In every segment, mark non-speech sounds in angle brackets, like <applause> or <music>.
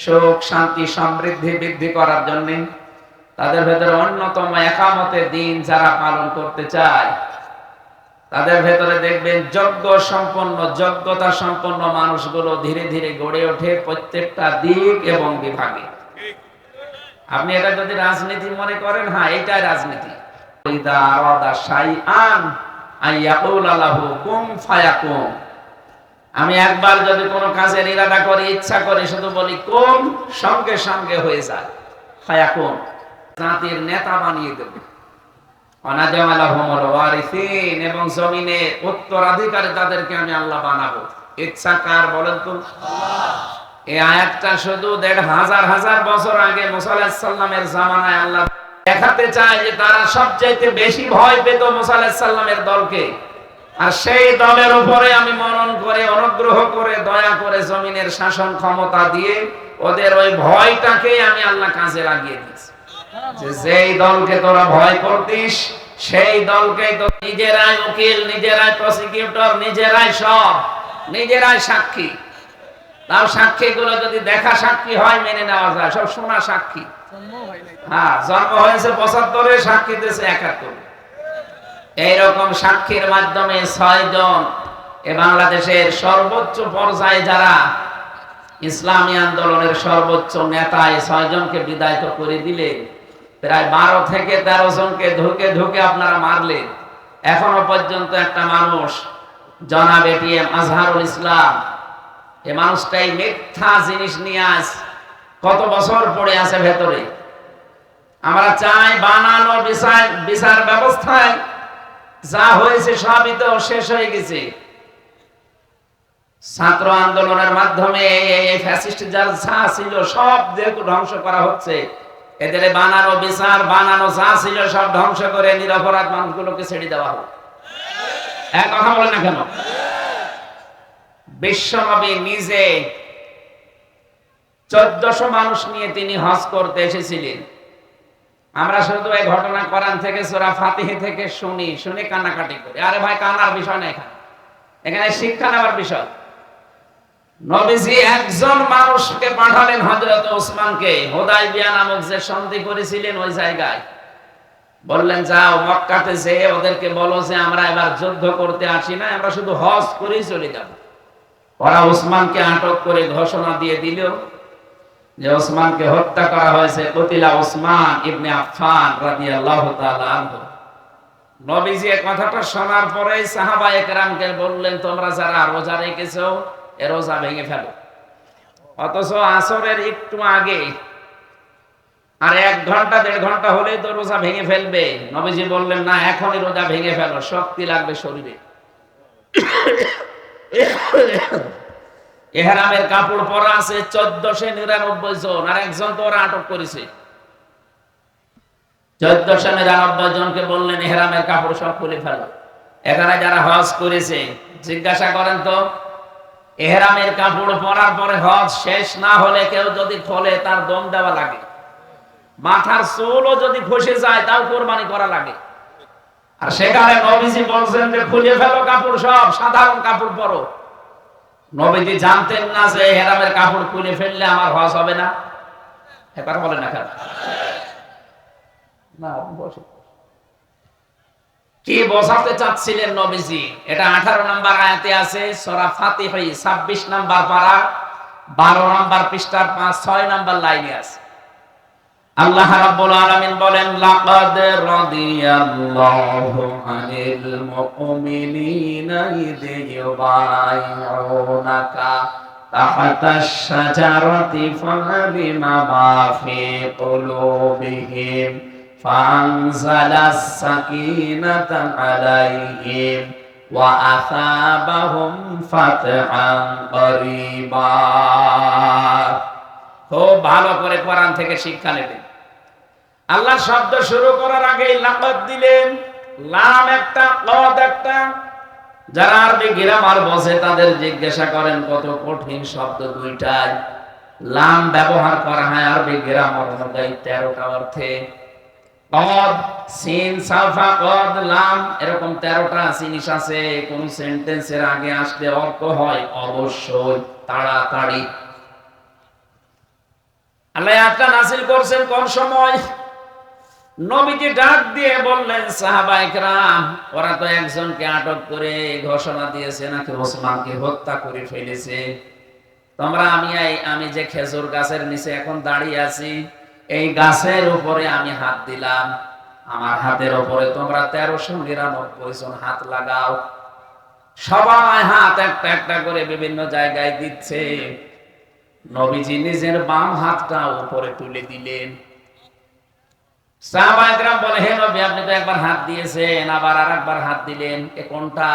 সুখ, শান্তি, সমৃদ্ধি বৃদ্ধি করার জন্য তাদের ভেতরে অন্যতম একামতে দিন যারা পালন করতে চায়, তাদের ভেতরে দেখবেন যোগ্য সম্পন্ন, যোগ্যতা সম্পন্ন মানুষগুলো ধীরে ধীরে গড়ে ওঠে প্রত্যেকটা দিক এবং বিভাগে। আপনি এটা যদি রাজনীতি মনে করেন হ্যাঁ এটাই রাজনীতি। শাইআন আইয়াকুল আলাহু কুম আমি একবার যদি কোনো কাজের ইরাদা করি, ইচ্ছা করি, শুধু বলি, কোন? সঙ্গে সঙ্গে হয়ে যায়। ফায়াকুম জাতির নেতা বানিয়ে দেব। এবং জমিনে তাদেরকে আমি আল্লাহ বানাবো। ইচ্ছা কার বলেন তো? এই আয়াতটা শুধু দেড় হাজার হাজার বছর আগে মুসা আলাইহিস জামানায় আল্লাহ দেখাতে চায় যে তারা সবচাইতে বেশি ভয় পেত মুসা আলাইহিস সালামের দলকে। আর সেই দলের উপরে আমি মনন করে অনুগ্রহ করে দয়া করে জমিনের শাসন ক্ষমতা দিয়ে ওদের ওই ভয়টাকে আমি আল্লাহ কাজে লাগিয়ে দিয়েছি। যে যেই দলকে তোরা ভয় করতিস সেই দলকে তো নিজেরাই উকিল নিজেরাই প্রসিকিউটর নিজেরাই সব নিজেরাই সাক্ষী। তাও সাক্ষী গুলো যদি দেখা সাক্ষী হয় মেনে নেওয়া যায় সব শোনা সাক্ষী। হ্যাঁ জন্ম হয়েছে পঁচাত্তরে সাক্ষী দিয়েছে একাত্তরে। এইরকম সাক্ষীর মাধ্যমে ছয় জন এ বাংলাদেশের সর্বোচ্চ পর্যায়ে যারা ইসলামী আন্দোলনের সর্বোচ্চ নেতা, এই ছয় জনকে বিদায়িত করে দিলে। প্রায় বারো থেকে তেরো জনকে ধুকে ঢুকে আপনারা মারলেন। এখনও পর্যন্ত একটা মানুষ, জনাব এটিএম আজহারুল ইসলাম, এ মানুষটাই মিথ্যা জিনিস নিয়ে আস কত বছর পড়ে আছে ভেতরে। আমরা চাই বানানো বিচার বিচার ব্যবস্থায় যা হয়েছে সবই তো শেষ হয়ে গেছে। ছাত্র আন্দোলনের মাধ্যমে ফ্যাসিস্ট যার যা ছিল সব যেহেতু ধ্বংস করা হচ্ছে। এদের বানানো বিচার, বানানো যা ছিল সব ধ্বংস করে নিরপরাধ মানুষগুলোকে ছেড়ে দেওয়া হোক এক কথা বলে না কেন? বিশ্বনবী নিজে চোদ্দশো মানুষ নিয়ে তিনি হজ করতে এসেছিলেন। আমরা শুধু এই ঘটনা কোরআন থেকে, সোরা ফাতিহি থেকে শুনি, শুনে কান্নাকাটি করি। আরে ভাই, কান্নার বিষয় না এখানে। এখানে শিক্ষা নেওয়ার বিষয়। নবীজি একজন মানুষকে পাঠালেন ওসমানকে। নামক যে সন্ধি করেছিলেন ওই জায়গায়। বললেন, যাও, মক্কাতে যে ওদেরকে বলো যে আমরা এবার যুদ্ধ করতে আসি না আমরা শুধু হজ করেই চলে যাব। ওরা ওসমানকে আটক করে ঘোষণা দিয়ে দিল যে ওসমানকে হত্যা করা হয়েছে কতিলা ওসমান ইবনে আফফান রাদিয়াল্লাহু তাআলা আনহু। নবীজি এই কথাটা শোনার পরে সাহাবা একরামকে বললেন, তোমরা যারা রোজা রেখেছো, এ রোজা ভেঙে ফেলো। অথচ আসরের একটু আগে আর এক ঘণ্টা, দেড় ঘণ্টা হলেই তো রোজা ভেঙে ফেলবে। নবীজি বললেন, না, এখনই রোজা ভেঙে ফেলো, শক্তি লাগবে শরীরে। এহরামের কাপড় পরা আছে চোদ্দশো নিরানব্বই জন, আর একজন তো ওরা আটক করেছে। চোদ্দশো নিরানব্বই জনকে বললেন, এহরামের কাপড় সব খুলে ফেলো। এখানে যারা হজ করেছে, জিজ্ঞাসা করেন তো, এহরামের কাপড় পরার পরে হজ শেষ না হলে কেউ যদি খোলে, তার দম দেওয়া লাগে। মাথার চুলও যদি খসে যায়, তাও কোরবানি করা লাগে। আর সেখানে নবীজি বলছেন যে, খুলে ফেলো কাপড় সব, সাধারণ কাপড় পরো। নবীজি জানতেন না যে হেরামের কাপড় খুলে ফেললে আমার হজ হবে না। একবার বলে না কেন? না বসে। কি বসাতে চাচ্ছিলেন নবীজি? এটা আঠারো নাম্বার আয়াতে আছে, সরা ফাতে হয়ে ছাব্বিশ নাম্বার পারা, বারো নাম্বার পৃষ্ঠার পাঁচ, ছয় নাম্বার লাইনে আছে। আল্লাহ রাব্বুল আলামিন বলেন, লাকাদ রাদিয়াল্লাহু আনিল মুমিনিনা ইয ইউবাইউনাকা তাহতাশ শাজারাতি ফালিমা মা ফি কুলুবিহিম সাকিনাতা আলাইহিম ওয়া আসাবাহুম ফাতহান করিবা খুব ভালো করে কোরআন থেকে শিক্ষা নেবেন। আল্লাহ শব্দ শুরু করার আগে লাকত দিলেন। লাম একটা, কদ একটা। যারা আরবি গ্রামার বসে তাদের জিজ্ঞাসা করেন, কত কঠিন শব্দ দুইটাই। লাম ব্যবহার করা হয় আরবি গ্রামার অনুযায়ী তেরোটা অর্থে। কদ, সিন, সাফা, কদ, লাম, এরকম তেরোটা জিনিস আছে। কোন সেন্টেন্সের আগে আসলে অর্থ হয় অবশ্যই তাড়াতাড়ি। আল্লাহ আয়াতটা নাসিল করছেন কোন সময়? নবীজি ডাক দিয়ে বললেন, সাহাবা একরাম, ওরা তো একজনকে আটক করে ঘোষণা দিয়েছে নাকি ওসমানকে হত্যা করে ফেলেছে। তোমরা আমি আমি যে খেজুর গাছের নিচে এখন দাঁড়িয়ে আছি, এই গাছের উপরে আমি হাত দিলাম। আমার হাতের উপরে তোমরা তেরোশো নিরানব্বই জন হাত লাগাও। সবাই হাত একটা একটা করে বিভিন্ন জায়গায় দিচ্ছে। নবীজি নিজের বাম হাতটা উপরে তুলে দিলেন। সাহাবাহাম বলে, হে নবী, আপনি তো একবার হাত দিয়েছেন, আবার হাত দিলেন। এ কোনটা?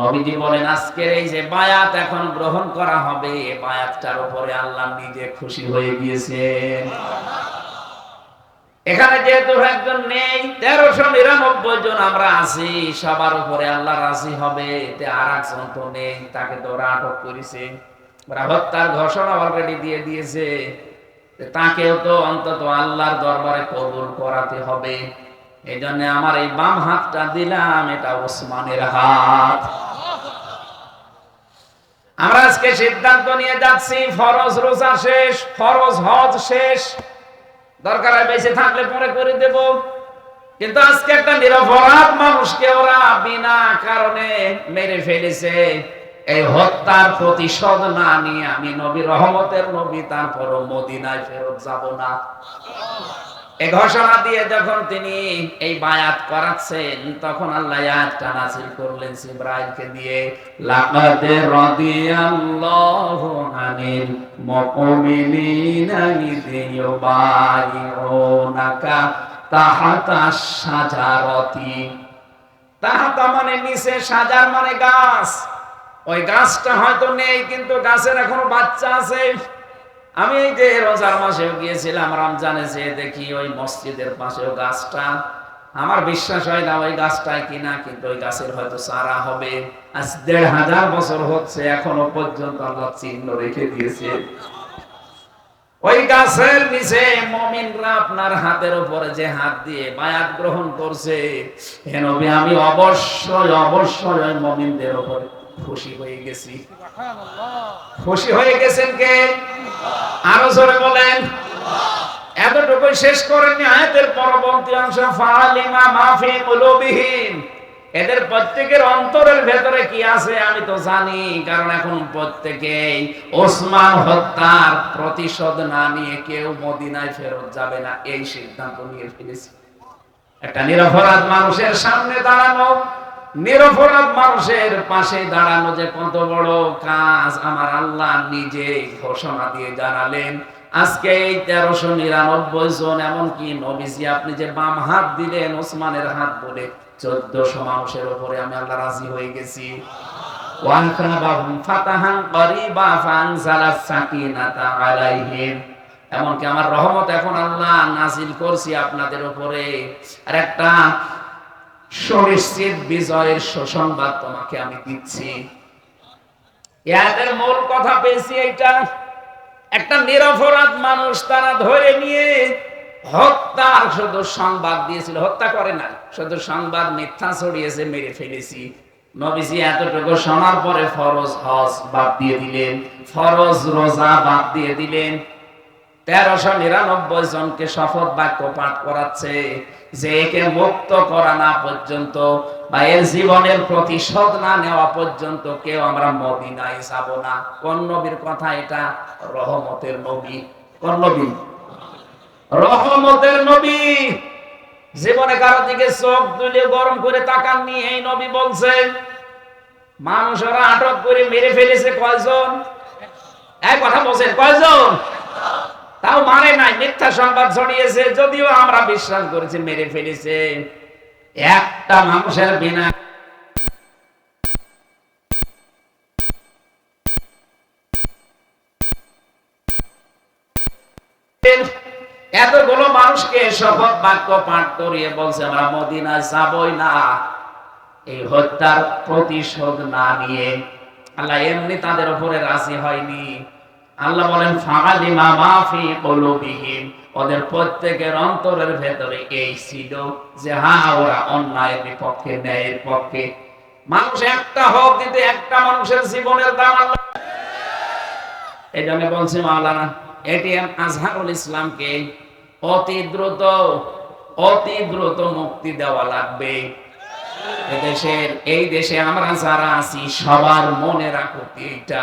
নবীজি বলেন, আজকের এই যে বায়াত এখন গ্রহণ করা হবে এই বায়াতটার উপরে আল্লাহ নিজে খুশি হয়ে এখানে যেহেতু একজন নেই, তেরোশো নিরানব্বই জন আমরা আছি, সবার উপরে আল্লাহ রাজি হবে। এতে আর একজন তো নেই, তাকে তো ওরা আটক করেছে। ওরা হত্যার ঘোষণা অলরেডি দিয়ে দিয়েছে। তাকেও তো অন্তত আল্লাহর দরবারে কবুল করাতে হবে। এই জন্য আমার এই বাম হাতটা দিলাম, এটা ওসমানের হাত। আমরা আজকে সিদ্ধান্ত নিয়ে যাচ্ছি, ফরজ রোজা শেষ, ফরজ হজ শেষ। দরকার বেঁচে থাকলে পরে করে দেব। কিন্তু আজকে একটা নিরপরাধ মানুষকে ওরা বিনা কারণে মেরে ফেলেছে। এই হত্যার প্রতিশোধ না নিয়ে আমি নবী রহমতের নবী, তারপরও মদিনায় ফেরত যাব না। এই ঘোষণা দিয়ে যখন তিনি এই বায়াত করাচ্ছেন, তখন আল্লাহ আয়াতটা নাযিল করলেন ইব্রাহিমকে দিয়ে, লাকাদ রাদিয়াল্লাহু আনিল মুমিনিনা ইয ইউবাইউনাকা তাহাতা শাজারাতি। তাহাতা মানে নিচে সাজার মানে গাছ। ওই গাছটা হয়তো নেই, কিন্তু গাছের এখনও বাচ্চা আছে। আমি এই যে রোজার মাসেও গিয়েছিলাম রমজানে যে দেখি ওই মসজিদের পাশেও গাছটা। আমার বিশ্বাস হয় না ওই গাছটায় কিনা, কিন্তু ওই গাছের হয়তো চারা হবে। আজ দেড় হাজার বছর হচ্ছে, এখনও পর্যন্ত আল্লাহ চিহ্ন রেখে দিয়েছে। ওই গাছের নিচে মমিনরা আপনার হাতের উপরে যে হাত দিয়ে বায়াত গ্রহণ করছে, হে নবী, আমি অবশ্যই অবশ্যই ওই মমিনদের উপরে খুশি হয়ে গেছি। খুশি হয়ে গেছেন কে? আরও জোরে বলেন। এতটুকু শেষ করেননি আয়াতের পরবর্তী অংশ। ফালিমা মাফি কুলুবিহিম। এদের প্রত্যেকের অন্তরের ভেতরে কি আছে আমি তো জানি কারণ এখন প্রত্যেকেই ওসমান হত্যার প্রতিশোধ না নিয়ে কেউ মদিনায় ফেরত যাবে না এই সিদ্ধান্ত নিয়ে ফেলেছি। একটা নিরপরাধ মানুষের সামনে দাঁড়ানো নিরপরাধ মানুষের পাশে দাঁড়ানো যে কত বড় কাজ আমার আল্লাহ নিজে ঘোষণা দিয়ে জানালেন। আজকে এই তেরোশো নিরানব্বই জন, এমনকি নবীজি আপনি যে বাম হাত দিলেন, ওসমানের হাত বলে চোদ্দশো মানুষের উপরে আমি আল্লাহ রাজি হয়ে গেছি। এমনকি আমার রহমত এখন আল্লাহ নাজিল করছি আপনাদের উপরে। আর একটা সুনিশ্চিত বিজয়ের সুসংবাদ তোমাকে আমি দিচ্ছি। এদের মূল কথা পেয়েছি এইটা, একটা নিরপরাধ মানুষ তারা ধরে নিয়ে হত্যার শুধু সংবাদ দিয়েছিল। হত্যা করে না, শুধু সংবাদ মিথ্যা ছড়িয়েছে, মেরে ফেলেছি। নবীজি এতটুকু শোনার পরে ফরজ হজ বাদ দিয়ে দিলেন, ফরজ রোজা বাদ দিয়ে দিলেন। তেরোশো নিরানব্বই জনকে শপথ বাক্য পাঠ করাচ্ছে। যে একে মুক্ত করা না পর্যন্ত বা এর জীবনের প্রতিশোধ না নেওয়া পর্যন্ত কেউ আমরা মদিনায় যাব না। কোন নবীর কথা এটা? রহমতের নবী। কোন নবী? রহমতের নবী। জীবনে কারও দিকে চোখ তুলে গরম করে তাকাননি, এই নবী বলছেন মানুষরা আটক করে মেরে ফেলেছে কয়জন? এক কথা বলছেন, কয়জন? তাও মানে নাই, মিথ্যা সংবাদ ছড়িয়েছে, যদিও আমরা বিশ্বাস করেছি, মেরে ফেলেছে। একটা মানুষের বিনা এতগুলো মানুষকে শপথ বাক্য পাঠ করিয়ে বলছে, আমরা মদিনা যাবই না। এই হত্যার প্রতিশোধ না নিয়ে আল্লাহ এমনি তাদের উপরে রাজি হয়নি। আল্লাহ বলেন ফাগালিমা মাফি কলুবিহিম। ওদের প্রত্যেকের অন্তরের ভেতরে এই ছিল যে হ্যাঁ ওরা অন্যায়ের বিপক্ষে, ন্যায়ের পক্ষে। মানুষ একটা হোক কিন্তু একটা মানুষের জীবনের দাম আল্লাহ এই জন্য বলছি মাওলানা, এটিএম আজহারুল ইসলামকে অতি দ্রুত অতি দ্রুত মুক্তি দেওয়া লাগবে। এদেশের, এই দেশে আমরা যারা আছি, সবার মনে রাখো, এইটা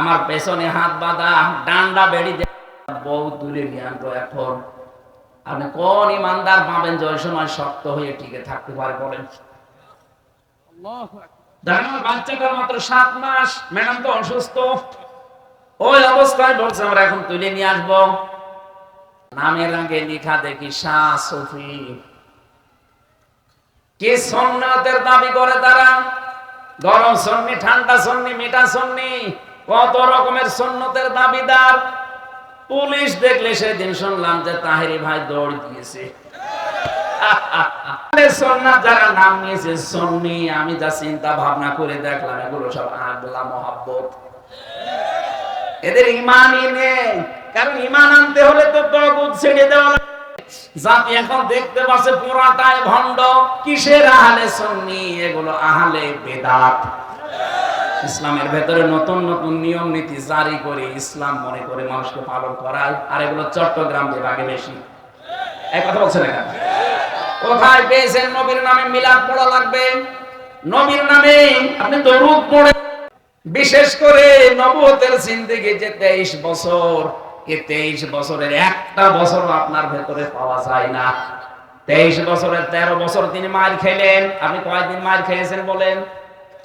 আমার পেছনে হাত বাঁধা, ডান্ডা বেড়ি বউ তুলে নিয়ে আনতো এখন। আপনি কোন ইমানদার পাবেন যে সময় শক্ত হয়ে টিকে থাকতে পারে বলেন? বাচ্চাটার মাত্র সাত মাস, ম্যাডাম তো অসুস্থ। ওই অবস্থায় বলছে, আমরা এখন তুলে নিয়ে আসব। নামের আগে লেখা দেখি, শাহ সফি। কি সন্ন্যতের দাবি করে তারা? গরম সন্নি, ঠান্ডা সন্নি, মিঠা সন্নি। কত রকমের সন্ন্যতের দাবিদার? পুলিশ দেখলে সেদিন শুনলাম যে তাহেরি ভাই দৌড় দিয়েছে। এদের কারণ ইমান আনতে হলে তো এখন দেখতে পাচ্ছে পুরাটাই ভণ্ড। কিসের আহলে সন্নি এগুলো আহলে বেদাত। ইসলামের ভেতরে নতুন নতুন নিয়ম নীতি জারি করে ইসলাম মনে করে মানুষকে পালন করায়, আর এগুলো চট্টগ্রাম বিভাগে বেশি। এক কথা কোথায় পেয়েছেন নবীর নামে মিলাদ পড়া লাগবে? নবীর নামে আপনি পড়ে। বিশেষ করে নবতের যে তেইশ বছর, এ তেইশ বছরের একটা বছর আপনার ভেতরে পাওয়া যায় না। তেইশ বছরের তেরো বছর তিনি মার খেলেন। আপনি কয়দিন মার খেয়েছেন বলেন?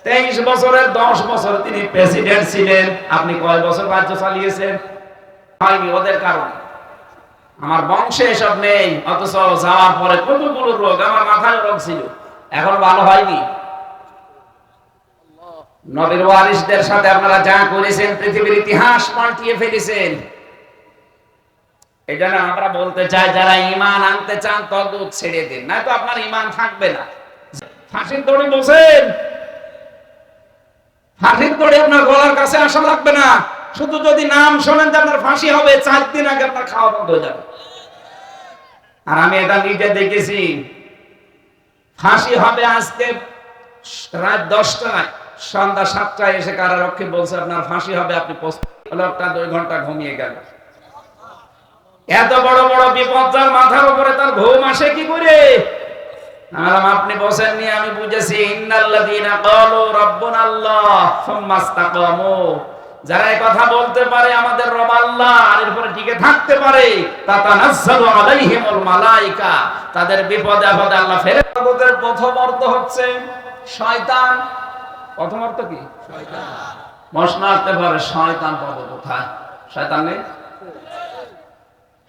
তেইশ বছরের দশ বছর তিনি প্রেসিডেন্ট ছিলেন। আপনি কয় বছর রাজ্য চালিয়েছেন? হয়নি ওদের কারণে। আমার বংশে এসব নেই, অথচ যাওয়ার পরে কতগুলো রোগ, আমার মাথায় রোগ ছিল। এখন ভালো হয়নি। নবীর ওয়ারিসদের সাথে আপনারা যা করেছেন, পৃথিবীর ইতিহাস পাল্টিয়ে ফেলেছেন। এই জন্য আমরা বলতে চাই, যারা ইমান আনতে চান তদ্দুত ছেড়ে দিন। না তো আপনার ইমান থাকবে না। ফাঁসির দড়ি বসেন দড়ি আপনার গলার কাছে আসা লাগবে না। শুধু যদি নাম শোনেন যে আপনার ফাঁসি হবে, চার দিন আগে আপনার খাওয়া বন্ধ হয়ে যাবে। আর আমি এটা নিজে দেখেছি। ফাঁসি হবে আজকে রাত দশটায়, সন্ধ্যা সাতটায় এসে কারারক্ষী বলছে, আপনার ফাঁসি হবে, আপনি লোকটা দুই ঘণ্টা ঘুমিয়ে গেল। এত বড় বড় বিপদ যার মাথার উপরে তার ঘুম আসে কি করে? আলাম আপনি বসেননি আমি বুঝেছি ইন্নাল্লাযীনা ক্বালু রাব্বুনাল্লাহ সুম্মা ইসতাকামু। যারা এই কথা বলতে পারে আমাদের রব আল্লাহ আর এরপরে টিকে থাকতে পারে তাতানাজ্জালু আলাইহিমুল মালাইকা। তাদের বিপদে আপদে আল্লাহ ফেরেশতাদের প্রথম অর্থ হচ্ছে শয়তান। প্রথম অর্থ কি? শয়তান। আসতে পারে শয়তান পদ কোথায়? শয়তান নেই?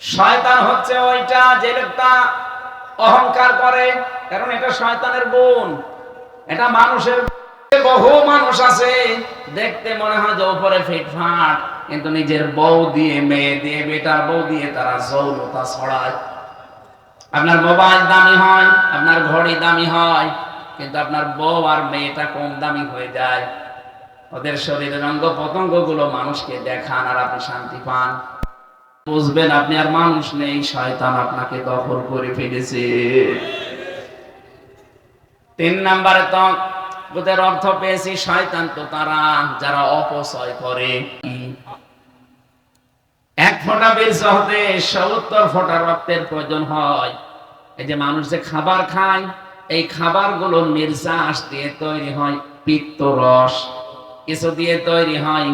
শয়তান হচ্ছে ওইটা যে লোকটা অহংকার করে, কারণ এটা শয়তানের গুণ। এটা মানুষের বহু মানুষ আছে, দেখতে মনে হয় যে উপরে ফিটফাট, কিন্তু নিজের বউ দিয়ে, মেয়ে দিয়ে, বেটার বউ দিয়ে তারা যৌনতা ছড়ায়। আপনার মোবাইল দামি হয়, আপনার ঘড়ি দামি হয়, কিন্তু আপনার বউ আর মেয়েটা কম দামি হয়ে যায়। ওদের শরীরের অঙ্গ পতঙ্গগুলো মানুষকে দেখান আর আপনি শান্তি পান। বুঝবেন, আপনি আর মানুষ নেই, শয়তান আপনাকে দখল করে ফেলেছে। তিন নম্বরে তো ওদের অর্থ পেয়েছি, শয়তান তো তারা, যারা অপচয় করে। এক ফোঁটা বীজ হতে সত্তর ফোঁটা রক্তের প্রয়োজন হয়। এই যে মানুষ যে খাবার খায়, এই খাবারগুলো নির্যাস দিয়ে তৈরি হয় পিত্ত রস কিছু দিয়ে তৈরি হয়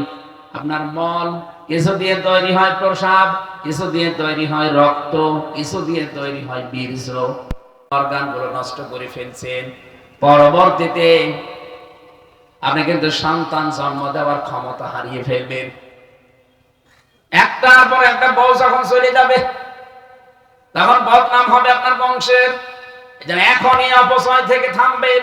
আপনার মল, কিছু দিয়ে তৈরি হয় প্রসাব, কিছু দিয়ে তৈরি হয় রক্ত, কিছু দিয়ে তৈরি হয় বীর্য। অর্গানগুলো নষ্ট করে ফেলছেন। পরবর্তীতে আপনি কিন্তু সন্তান জন্ম দেওয়ার ক্ষমতা হারিয়ে ফেলবেন। একটার পর একটা বউ যখন চলে যাবে, তখন বদনাম হবে আপনার বংশের। এখনই অপচয় থেকে থামবেন।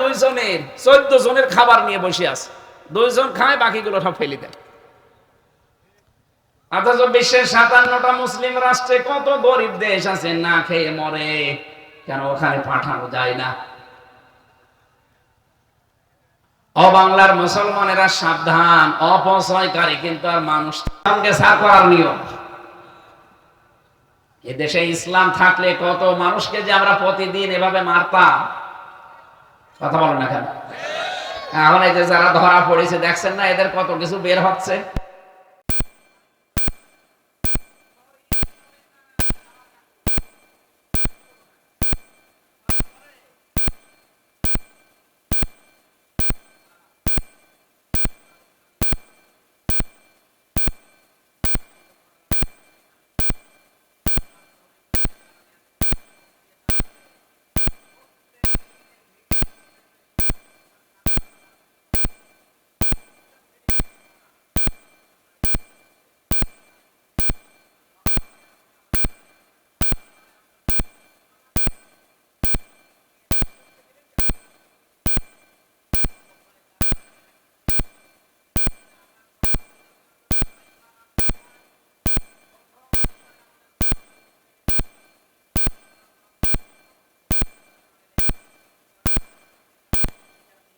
দুইজনের, চোদ্দ জনের খাবার নিয়ে বসে আছে। দুইজন খায়, বাকিগুলো সব ফেলে দেয়। অথচ বিশ্বের সাতান্নটা মুসলিম রাষ্ট্রে কত গরিব দেশ আছে, না খেয়ে মরে। কেন ওখানে পাঠানো যায় না? অবাংলার মুসলমানেরা সাবধান, অপচয়কারী, কিন্তু আর মানুষ সার করার নিয়ম। এদেশে ইসলাম থাকলে কত মানুষকে যে আমরা প্রতিদিন এভাবে মারতাম? কথা বলো না কেন? এখন এই যে যারা ধরা পড়েছে দেখছেন না এদের কত কিছু বের হচ্ছে?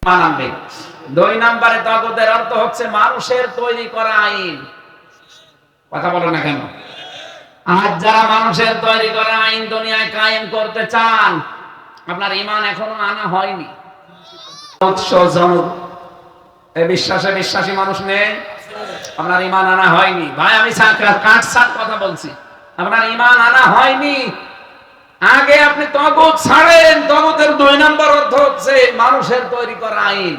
মানাবে। দুই নম্বরে তগদের অর্থ হচ্ছে মানুষের তৈরি করা আইন। কথা বলো না কেন? আজ যারা মানুষের তৈরি করা আইন দুনিয়ায় কায়েম করতে চান, আপনার ইমান এখনও আনা হয়নি। উৎসজনক। বিশ্বাসে বিশ্বাসী মানুষ নেই, আপনার ইমান আনা হয়নি। ভাই, আমি কাঠ সাট কথা বলছি। আপনার ইমান আনা হয়নি আগে আপনি তগত ছাড়েন, তগতের দুই নম্বর অর্থ হচ্ছে মানুষের তৈরি করা আইন।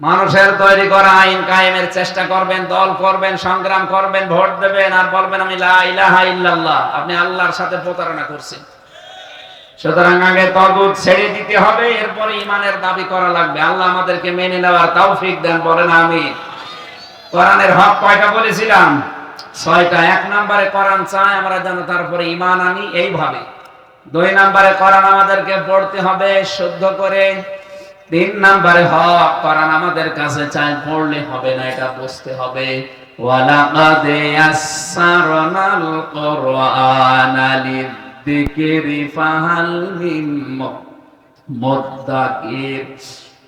মানুষের তৈরি করা আইন কায়েমের চেষ্টা করবেন, দল করবেন, সংগ্রাম করবেন, ভোট দেবেন, আর বলবেন আমি লা ইলাহা ইল্লাল্লাহ, আপনি আল্লাহর সাথে প্রতারণা করছেন। সুতরাং আগে তগুত ছেড়ে দিতে হবে, এরপরে ইমানের দাবি করা লাগবে। আল্লাহ আমাদেরকে মেনে নেওয়ার তৌফিক দেন, বলেন আমি কোরআনের হক কয়টা বলেছিলাম? ছয়টা। এক নম্বরে কোরআন চাই আমরা যেন তারপরে ইমান আনি, এইভাবে। দুই নম্বরে কোরআন আমাদেরকে পড়তে হবে, শুদ্ধ করে। তিন নম্বরে হক, কোরআন আমাদের কাছে চাই, পড়লে হবে না, এটা বুঝতে হবে।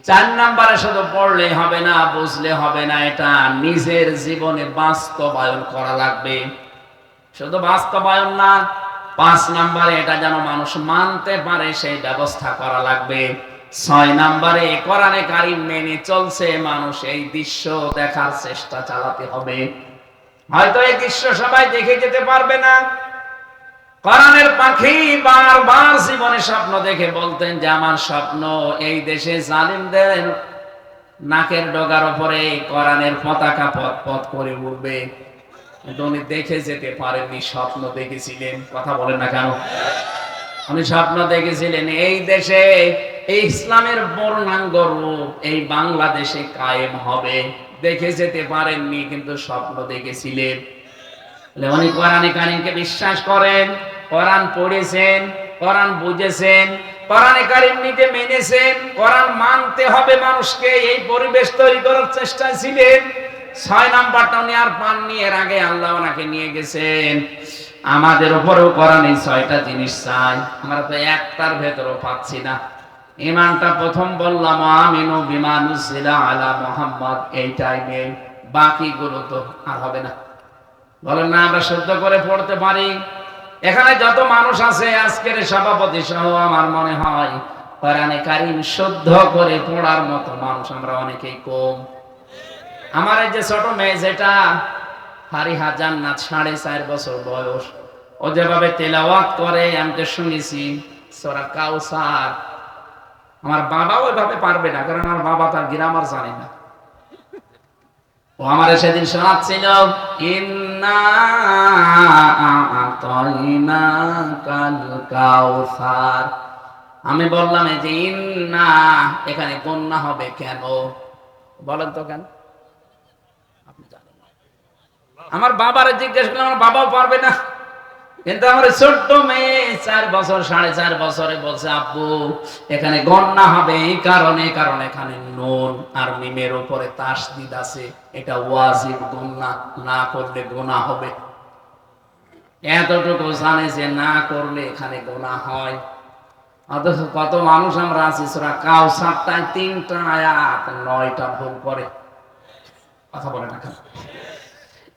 চার নম্বরে শুধু পড়লে হবে না, বুঝলে হবে না, এটা নিজের জীবনে বাস্তবায়ন করা লাগবে। শুধু বাস্তবায়ন না পাঁচ নাম্বারে এটা যেন মানুষ মানতে পারে, সেই ব্যবস্থা করা লাগবে। ছয় নাম্বারে, কোরআনে কারিম মেনে চলছে মানুষ, এই দৃশ্য দেখার চেষ্টা চালাতে হবে। হয়তো এই দৃশ্য সবাই দেখে যেতে পারবে না। কোরআনের পাখি বারবার জীবনে স্বপ্ন দেখে বলতেন যে, আমার স্বপ্ন এই দেশে জালিমদের নাকের ডগার উপরে কোরআনের পতাকা পথ পথ করে উঠবে। উনি দেখে যেতে পারেননি, স্বপ্ন দেখেছিলেন। কথা বলেন না কেন? উনি স্বপ্ন দেখেছিলেন, এই দেশে এই ইসলামের বর্ণাঙ্গ রূপ, এই বাংলাদেশে কায়েম হবে। দেখে যেতে পারেননি, কিন্তু স্বপ্ন দেখেছিলেন। উনি কোরআনে কারিমকে বিশ্বাস করেন, কোরআন পড়েছেন, কোরআন বুঝেছেন, কোরআনে কারিম নিজে মেনেছেন, কোরআন মানতে হবে মানুষকে, এই পরিবেশ তৈরি করার চেষ্টা ছিলেন। ছয় নাম্বারটা উনি আর পাননি এর আগে আল্লাহ ওনাকে নিয়ে গেছেন। আমাদের উপরেও কোরআন এই ছয়টা জিনিস চাই। আমরা তো একটার ভেতরও পাচ্ছি না। ইমানটা প্রথম বললাম, আমিনু বিমানুসিলা আলা মোহাম্মদ। এই টাইমে বাকিগুলো তো আর হবে না। বলেন না, আমরা শুদ্ধ করে পড়তে পারি? এখানে যত মানুষ আছে, আজকের সভাপতি সহ আমার মনে হয়, কোরআনে কারিম শুদ্ধ করে পড়ার মতো মানুষ আমরা অনেকেই কম। আমার এই যে ছোট মেয়ে যেটা হারিহা জান্নাত সাড়ে চার বছর বয়স, ও যেভাবে তেলাওয়াত করে, আমি তো শুনেছি, সোরা কাউসার। আমার বাবা ওইভাবে পারবে না, কারণ আমার বাবা তার গ্রামার জানে না। ও আমার সেদিন শোনাচ্ছিল কাউসার আমি বললাম যে ইন্না, এখানে কন্যা হবে কেন? বলেন তো কেন? না। আমার বাবারে জিজ্ঞেস করলে আমার বাবাও পারবে না। কিন্তু আমার ছোট্ট মেয়ে চার বছর, সাড়ে চার বছরে বলছে, আব্বু, এখানে গন্না হবে, এই কারণে কারণে এখানে নুন আর মিমের উপরে তাসদিদ আছে। এটা ওয়াজিব গন্না, না করলে গোনা হবে। এতটুকু জানে যে না করলে এখানে গোনা হয়। অথচ কত মানুষ আমরা আছি, সোরা কাউ সাতটায় তিনটা আয়াত, নয়টা ভুল করে। কথা বলে না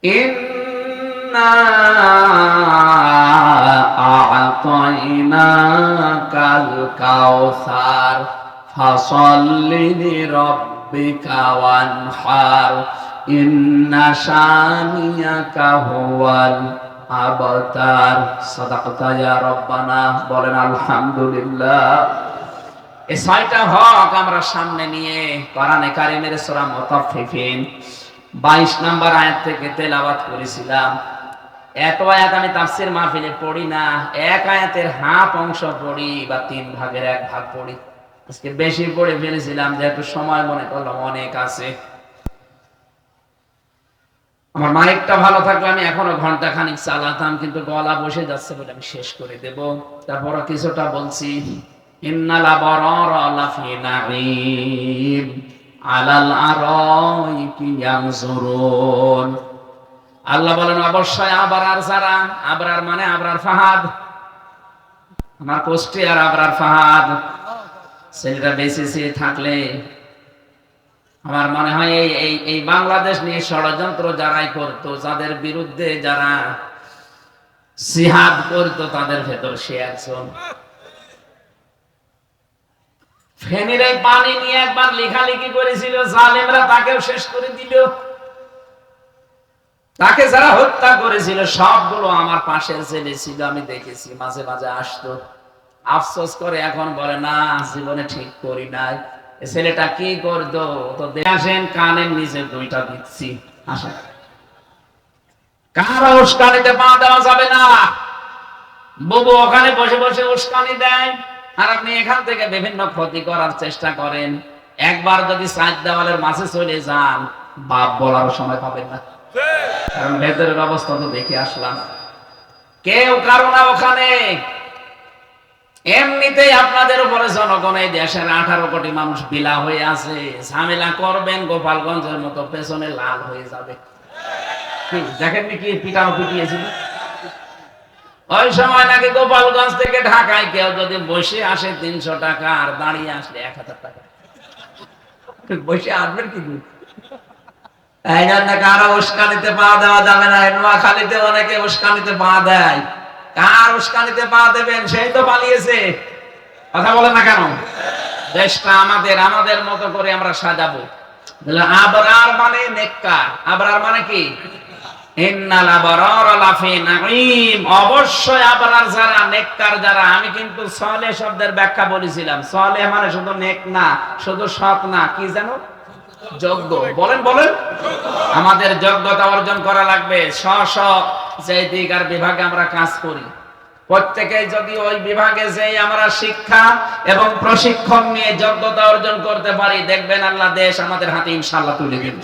إنا أعطيناك الكوثر فصل لربك وانحر إن شانيك هو الأبتر صدقت يا ربنا বলেন আলহামদুলিল্লাহ এই ছয়টা হক আমরা সামনে নিয়ে কোরআনে কারিমের সূরা মুতাফফিফিন বাইশ নাম্বার আয়াত থেকে তেলাওয়াত করেছিলাম। এত আয়াত আমি তাফসির মাহফিলে পড়ি না, এক আয়াতের হাফ অংশ পড়ি বা তিন ভাগের এক ভাগ পড়ি। আজকে বেশি পড়ে ফেলেছিলাম, যেহেতু সময় মনে করলাম অনেক আছে। আমার মাইকটা ভালো থাকলে আমি এখনও ঘণ্টা খানিক চালাতাম, কিন্তু গলা বসে যাচ্ছে বলে আমি শেষ করে দেব। তারপর কিছুটা বলছি, ইন্নালা বরর লাফি নাঈম। আলাল আরাইকি আল্লাহ বলেন, অবশ্যই আবরার যারা, আবরার মানে আবরার ফাহাদ। আমার কোষ্ঠী আর আবরার ফাহাদ। ছেলেটা বেঁচেছে থাকলে। আমার মনে হয় এই এই এই বাংলাদেশ নিয়ে ষড়যন্ত্র যারাই করতো, যাদের বিরুদ্ধে যারা সিহাদ করতো, তাদের ভেতর সে একজন। ফেনীর এই পানি নিয়ে একবার লেখালেখি করেছিল, জালেমরা তাকেও শেষ করে দিল। তাকে যারা হত্যা করেছিল, সবগুলো আমার ছিল, আমি দেখেছি, মাঝে মাঝে আসতো। আফসোস করে এখন বলে, না, জীবনে ঠিক করি নাই। ছেলেটা কি করতো? তো আসেন কানের নিচে দুইটা দিচ্ছি। আসেন। কারও উস্কানিতে পা দেওয়া যাবে না। বুবু ওখানে বসে বসে উস্কানি দেয়। আর আপনি এখান থেকে বিভিন্ন ক্ষতি করার চেষ্টা করেন। একবার যদি সাত দেওয়ালের মাঝে চলে যান, বাপ বলার সময় পাবেন না। কারণ ভেতরের অবস্থা তো দেখে আসলাম। কেউ কারও না ওখানে। এমনিতেই আপনাদের উপরে জনগণ এই দেশের আঠারো কোটি মানুষ বিলা হয়ে আছে। ঝামেলা করবেন, গোপালগঞ্জের মতো পেছনে লাল হয়ে যাবে। দেখেননি কি পিটানো পিটিয়েছিল? ওই সময় নাকি গোপালগঞ্জ থেকে ঢাকায় কেউ যদি বসে আসে তিনশো টাকা আর দাঁড়িয়ে আসলে এক হাজার টাকা। বসে আসবেন কি কারও? উস্কানিতে পা দেওয়া যাবে না নোয়াখালীতে অনেকে উস্কানিতে পা দেয়। কার উস্কানিতে পা দেবেন সেই তো পালিয়েছে। কথা বলে না কেন? দেশটা আমাদের আমাদের মতো করে আমরা সাজাবো। আবরার মানে নেককার। আবরার মানে কি? ইন্নাল আবরার লাফি নাঈম। অবশ্যই আবরার যারা, নেককার যারা, আমি কিন্তু সলে শব্দের ব্যাখ্যা বলেছিলাম। সলে মানে শুধু নেক না, শুধু সৎ না, কি জানো? যোগ্য বলেন বলেন। আমাদের যোগ্যতা অর্জন করা লাগবে। স্ব স্ব যে দিক আর বিভাগে আমরা কাজ করি। প্রত্যেকে যদি ওই বিভাগে যে আমরা শিক্ষা এবং প্রশিক্ষণ নিয়ে যোগ্যতা অর্জন করতে পারি দেখবেন আল্লাহ দেশ আমাদের হাতে ইনশাআল্লাহ তুলে দেবে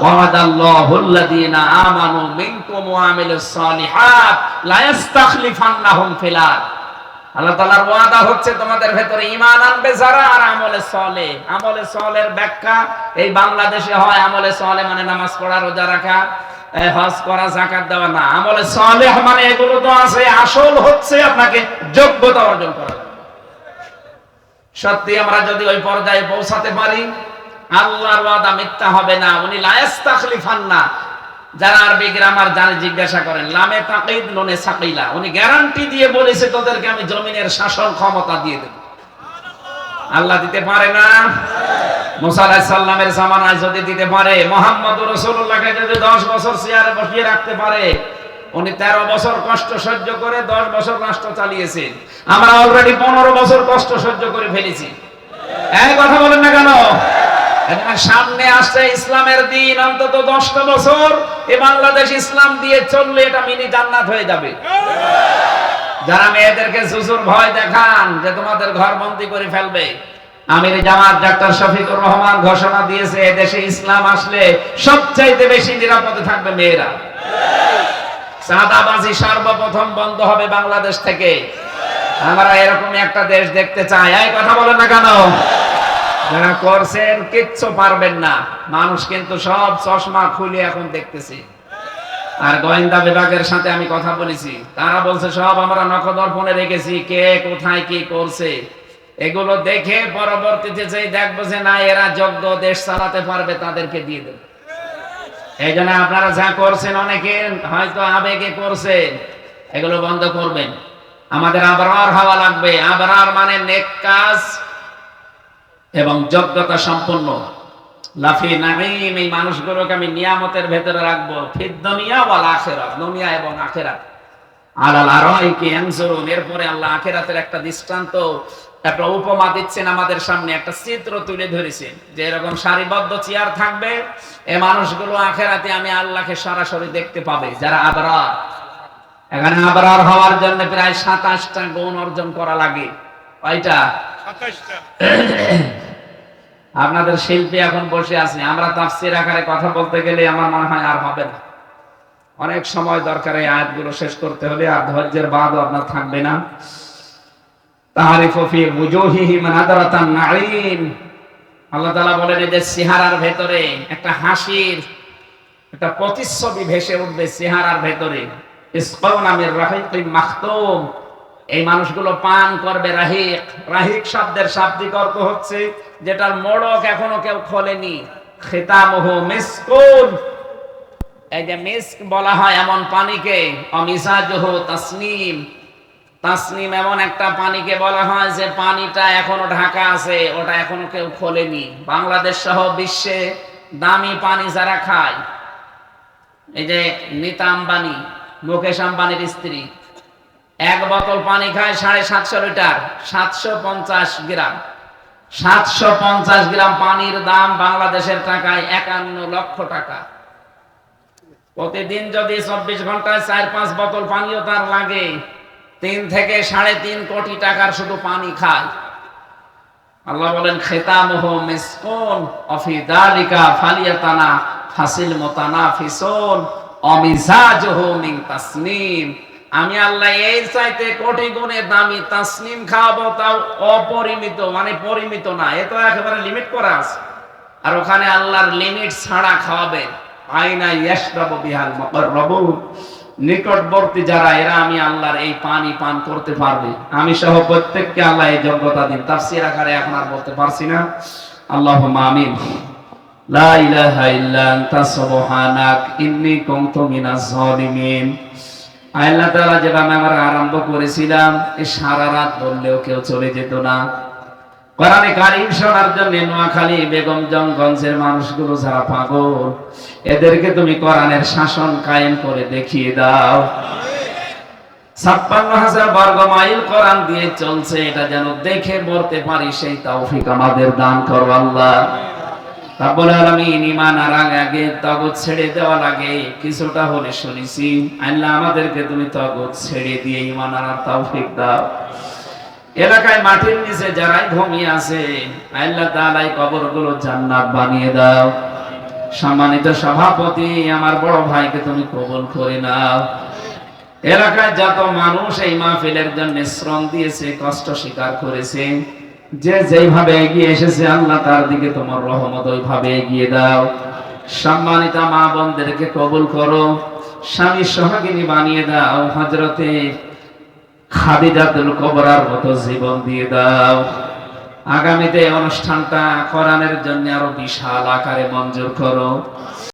وعد الله الذين آمنوا منكم وعملوا الصالحات لا يستخلفنهم في الأرض আল্লাহ তাআলার ওয়াদা হচ্ছে তোমাদের ভেতরে ঈমান আনবে যারা আর আমলে সলে আমলে সলের ব্যাখ্যা এই বাংলাদেশে হয় আমলে সলে মানে নামাজ পড়া রোজা রাখা এ, হজ করা, যাকাত দেওয়া না। আমলে সলে মানে এগুলো তো আছে, আসল হচ্ছে আপনাকে যোগ্যতা অর্জন করা। সত্যি আমরা যদি ওই পর্যায়ে পৌঁছাতে পারি, আল্লাহর ওয়াদা মিথ্যা হবে না। উনি লায়াস্তাখলিফান না যারা আরবি গ্রামার জানে, জিজ্ঞাসা করেন লামে তাকিদ নুনে সাকিলা? উনি গ্যারান্টি দিয়ে বলেছে, তোদেরকে আমি জমিনের শাসন ক্ষমতা দিয়ে দেব। আল্লাহ দিতে পারে না। যদি দিতে পারে, মোহাম্মদ রাসূলুল্লাহকে যদি 10 বছর চেয়ারে বসিয়ে রাখতে পারে, উনি 13 বছর কষ্ট সহ্য করে 10 বছর রাষ্ট্র চালিয়েছেন আমরা অলরেডি 15 বছর কষ্ট সহ্য করে ফেলেছি। এই কথা বলেন না কেন? সামনে আসছে ইসলামের দিন, অন্তত দশটা বছর এ বাংলাদেশ ইসলাম দিয়ে চললে এটা মিনি জান্নাত হয়ে যাবে। যারা মেয়েদেরকে জুজুর ভয় দেখান যে তোমাদের ঘর বন্দি করে ফেলবে, আমির জামাত ডাক্তার শফিকুর রহমান ঘোষণা দিয়েছে, এদেশে ইসলাম আসলে সবচাইতে বেশি নিরাপদে থাকবে মেয়েরা। চাঁদাবাজি সর্বপ্রথম বন্ধ হবে বাংলাদেশ থেকে। আমরা এরকম একটা দেশ দেখতে চাই। এই কথা বলেন না কেন? যারা করছেন, কিচ্ছু পারবেন না। মানুষ কিন্তু সব চশমা খুলে এখন দেখতেছে। আর গোয়েন্দা বিভাগের সাথে আমি কথা বলেছি। তারা বলছে, সব আমরা নখদর্পণে রেখেছি, কে কোথায় কি করছে। এগুলো দেখে পরবর্তীতে যে দেখব যে না, এরা যোগ্য দেশ চালাতে পারবে, তাদেরকে দিয়ে দেবে। এই জন্য আপনারা যা করছেন অনেকে হয়তো আবেগে করছেন এগুলো বন্ধ করবেন। আমাদের আবরার হওয়া লাগবে। আবরার মানে নেক কাজ এবং যোগ্যতা সম্পন্ন। লাফি নাঈম এই মানুষগুলোকে আমি নিয়ামতের ভেতরে রাখব। ওয়াল আখিরাত দুনিয়া এবং আখিরাত। আলাল আরাইকি ইয়ানজুরুন এরপরে আল্লাহ আখিরাতের একটা দৃষ্টান্ত একটা উপমা দিচ্ছেন আমাদের সামনে একটা চিত্র তুলে ধরেছেন যে এরকম সারিবদ্ধ চেয়ার থাকবে এই মানুষগুলো আখেরাতে আমি আল্লাহকে সরাসরি দেখতে পাবে যারা আবরার। এখানে আবরার হওয়ার জন্য প্রায় সাতাশটা গুণ অর্জন করা লাগে। কয়টা? সাতাশটা। <coughs> আপনাদের শিল্পী এখন বসে আছে। আমরা তাফসির আকারে কথা বলতে গেলে আমার মনে হয় আর হবে না। অনেক সময় দরকার এই আয়াতগুলো শেষ করতে হলে আর ধৈর্যের বাদও আপনার থাকবে না। ভেতরে একটা হাসির, একটা প্রতিচ্ছবি ভেসে উঠবে চেহারার ভেতরে। মাখতুম। এই মানুষগুলো পান করবে রাহিক। রাহিক শব্দের শাব্দিক অর্থ হচ্ছে যেটার মোড়ক এখনও কেউ খোলেনি। খিতামহু মিসকুন। এই যে মিস্ক বলা হয় এমন পানিকে অমিসাজহু তাসনিম। তাসনিম এমন একটা পানিকে বলা হয় যে পানিটা এখনও ঢাকা আছে ওটা এখনও কেউ খোলেনি। বাংলাদেশ সহ বিশ্বে দামি পানি যারা খায় এই যে নিতা আম্বানি মুকেশ আম্বানির স্ত্রী। এক বোতল পানি খায় সাড়ে সাতশো লিটার, সাতশো পঞ্চাশ গ্রাম। সাতশো পঞ্চাশ গ্রাম পানির দাম বাংলাদেশের টাকায় একান্ন লক্ষ টাকা। প্রতিদিন যদি চব্বিশ ঘন্টায় চার পাঁচ বোতল পানিও তার লাগে, তিন থেকে সাড়ে তিন কোটি টাকার শুধু পানি খায়। আল্লাহ বলেন, খেতামহ মিসকুন, অফি দালিকা ফালিয়াতানা, ফাসিল মোতানা ফিসন অমিজাজহু মিং তাসনিম। আমি আল্লাহ এই চাইতে কোটি গুণে দামি তাসনিম খাওয়াবো, তাও অপরিমিত মানে পরিমিত না। এ তো একেবারে লিমিট করা আছে। আর ওখানে আল্লাহর লিমিট ছাড়া খাওয়াবে। আইনা ইয়াশরাবু বিহাল মুকাররাবুন নিকটবর্তী যারা, এরা আমি আল্লাহর এই পানি পান করতে পারবে। আমি সহ প্রত্যেককে আল্লাহ এই যোগ্যতা দিন। তাফসীর আকারে এখন আর বলতে পারছি না। আল্লাহুম্মা আমিন। লা ইলাহা ইল্লা আনতা, সুবহানাক। ইন্নী কুনতু আল্লাহ তাআলা যেভাবে আমরা আরম্ভ করেছিলাম, এই সারা রাত বললেও কেউ চলে যেত না। কোরআনে কারিম শোনার জন্য নোয়াখালী, বেগম বেগমজঙ্গঞ্জের মানুষগুলো যারা পাগল, এদেরকে তুমি কোরআনের শাসন কায়েম করে দেখিয়ে দাও। ছাপ্পান্ন হাজার বর্গ মাইল কোরআন দিয়ে চলছে, এটা যেন দেখে বলতে পারি, সেই তৌফিক আমাদের দান করো আল্লাহ। সম্মানিত সভাপতি, আমার বড় ভাইকে তুমি কবুল করে নাও। এলাকায় যত মানুষ এই মাহফিলের জন্য শ্রম দিয়েছে, কষ্ট স্বীকার করেছে যে যেইভাবে এগিয়ে এসেছে, আল্লাহ তার দিকে তোমার রহমত ওইভাবে এগিয়ে দাও। সম্মানিত মা বোনদেরকে কবুল করো। স্বামী সোহাগিনী বানিয়ে দাও হজরতে খাদিজাতুল কবরার মতো জীবন দিয়ে দাও। আগামীতে অনুষ্ঠানটা কোরআনের জন্য আরও বিশাল আকারে মঞ্জুর করো।